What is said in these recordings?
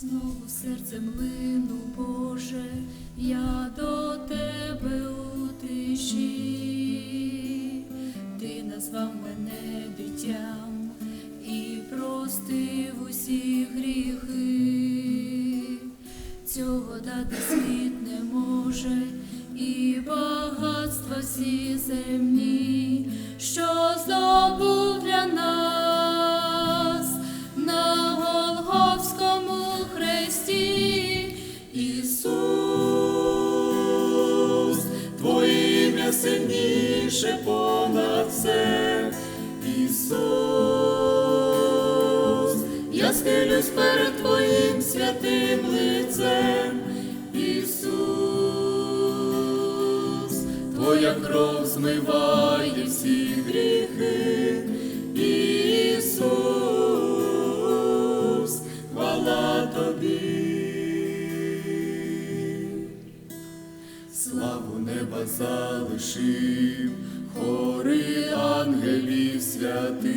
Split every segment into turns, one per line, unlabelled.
Знову серцем лину, Боже, я до тебе у тиші. Ти назвав мене дитям і простив усі гріхи. Цього дати світ не може, і багатства всі земні,
сильніше понад все, Ісус,
я схилюсь перед Твоїм святим лицем, Ісус,
Твоя кров змиває всі неба залишив, хори ангелів святих,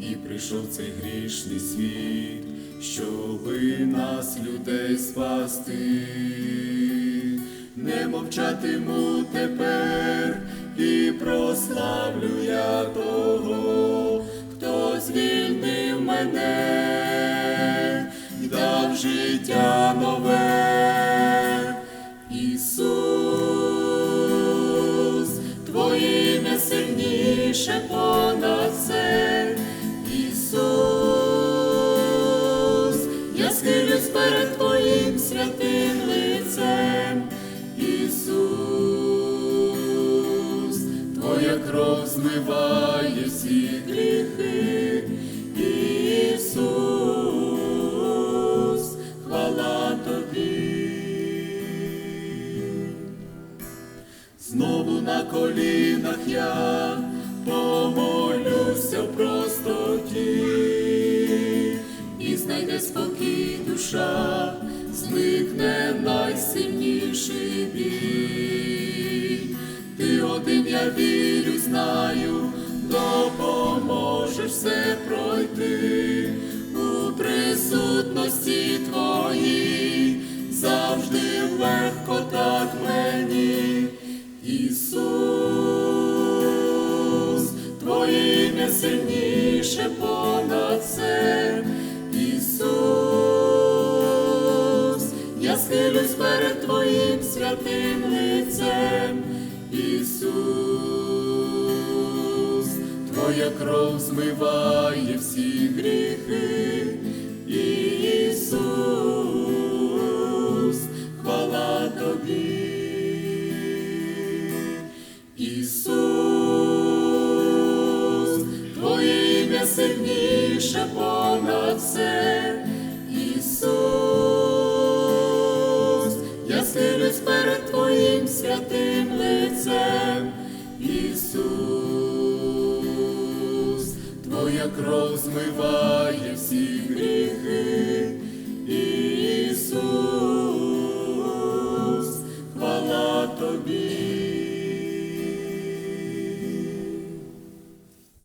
і прийшов цей грішний світ, щоби нас, людей, спасти. Не мовчатиму тепер і прославлю я того, хто звільнив мене і дав життя нове. Сильніше понад все. Ісус, я схилюсь перед Твоїм святим лицем. Ісус, Твоя кров змиває всі гріхи. Ісус, хвала Тобі. Знову на колінах я помолюся в простоті, і знайде спокій душа, зникне найсильніший біль. Ти один, я вірю, знаю, допоможеш все пройти у присутності Твоїй, сильніше понад все. Ісус, я схилюсь перед Твоїм святим лицем. Ісус, Твоя кров змиває всі гріхи. сильніше понад все, Ісус, я схилюсь перед Твоїм святим лицем, Ісус, Твоя кров змиває всі гріхи, Ісус, хвала Тобі.